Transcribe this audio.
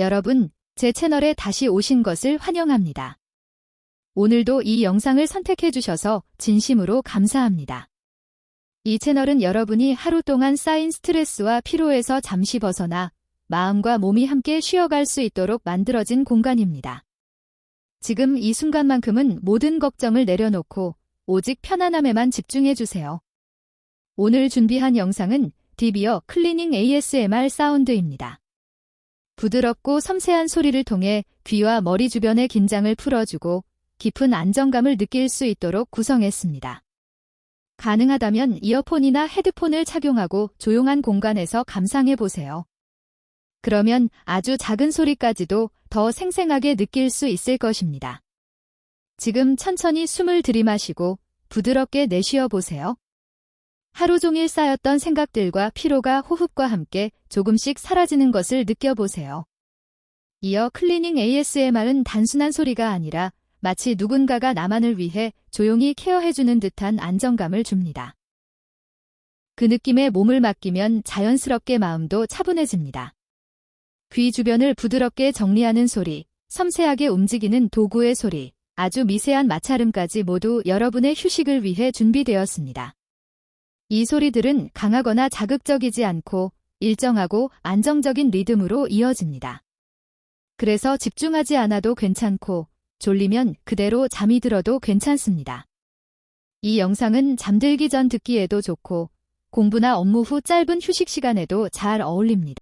여러분, 제 채널에 다시 오신 것을 환영합니다. 오늘도 이 영상을 선택해 주셔서 진심으로 감사합니다. 이 채널은 여러분이 하루 동안 쌓인 스트레스와 피로에서 잠시 벗어나 마음과 몸이 함께 쉬어갈 수 있도록 만들어진 공간입니다. 지금 이 순간만큼은 모든 걱정을 내려놓고 오직 편안함에만 집중해 주세요. 오늘 준비한 영상은 디비어 클리닝 ASMR 사운드입니다. 부드럽고 섬세한 소리를 통해 귀와 머리 주변의 긴장을 풀어주고 깊은 안정감을 느낄 수 있도록 구성했습니다. 가능하다면 이어폰이나 헤드폰을 착용하고 조용한 공간에서 감상해 보세요. 그러면 아주 작은 소리까지도 더 생생하게 느낄 수 있을 것입니다. 지금 천천히 숨을 들이마시고 부드럽게 내쉬어 보세요. 하루 종일 쌓였던 생각들과 피로가 호흡과 함께 조금씩 사라지는 것을 느껴보세요. 이어 클리닝 ASMR은 단순한 소리가 아니라 마치 누군가가 나만을 위해 조용히 케어해주는 듯한 안정감을 줍니다. 그 느낌에 몸을 맡기면 자연스럽게 마음도 차분해집니다. 귀 주변을 부드럽게 정리하는 소리, 섬세하게 움직이는 도구의 소리, 아주 미세한 마찰음까지 모두 여러분의 휴식을 위해 준비되었습니다. 이 소리들은 강하거나 자극적이지 않고 일정하고 안정적인 리듬으로 이어집니다. 그래서 집중하지 않아도 괜찮고 졸리면 그대로 잠이 들어도 괜찮습니다. 이 영상은 잠들기 전 듣기에도 좋고 공부나 업무 후 짧은 휴식 시간에도 잘 어울립니다.